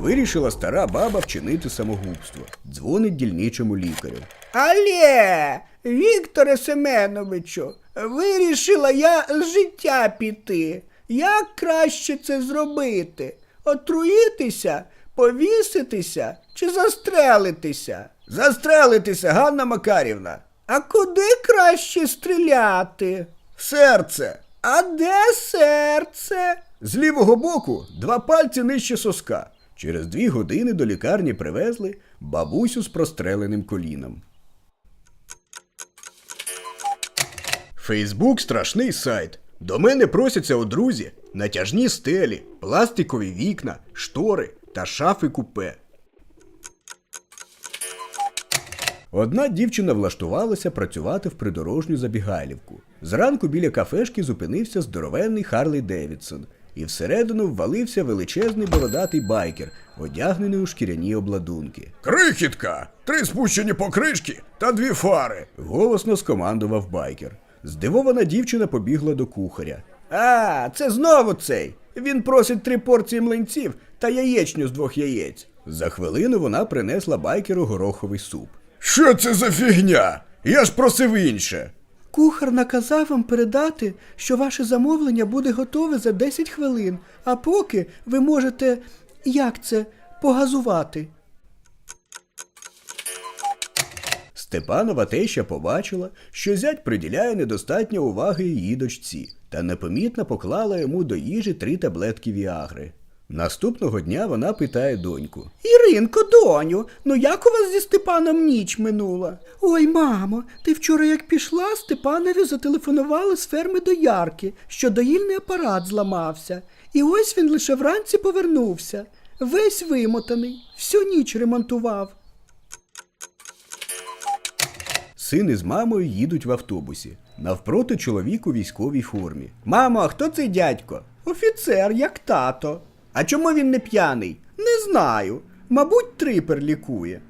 Вирішила стара баба вчинити самогубство. Дзвонить дільничому лікарю. Але, Вікторе Семеновичу, вирішила я з життя піти. Як краще це зробити? Отруїтися, повіситися чи застрелитися? Застрелитися, Ганна Макарівна! А куди краще стріляти? В серце! А де серце? З лівого боку два пальці нижче соска. Через дві години до лікарні привезли бабусю з простреленим коліном. Фейсбук страшний сайт. До мене просяться у друзі натяжні стелі, пластикові вікна, штори та шафи купе. Одна дівчина влаштувалася працювати в придорожню забігайлівку. Зранку біля кафешки зупинився здоровенний Харлей Девідсон, і всередину ввалився величезний бородатий байкер, одягнений у шкіряні обладунки. Крихітка! Три спущені покришки та дві фари. голосно скомандував байкер. Здивована дівчина побігла до кухаря. А, це знову цей. Він просить три порції млинців та яєчню з двох яєць. За хвилину вона принесла байкеру гороховий суп. Що це за фігня? Я ж просив інше. Кухар наказав вам передати, що ваше замовлення буде готове за 10 хвилин, а поки ви можете, як це, погазувати. Степанова теща побачила, що зять приділяє недостатньо уваги її дочці, та непомітно поклала йому до їжі три таблетки Віагри. Наступного дня вона питає доньку. Іринко, доню, ну як у вас зі Степаном ніч минула? Ой, мамо, ти вчора як пішла, Степанові зателефонували з ферми до Ярки, що доїльний апарат зламався. І ось він лише вранці повернувся. Весь вимотаний, всю ніч ремонтував. Син із мамою їдуть в автобусі. Навпроти чоловік у військовій формі. Мамо, а хто цей дядько? Офіцер, як тато. А чому він не п'яний? Не знаю. Мабуть, трипер лікує.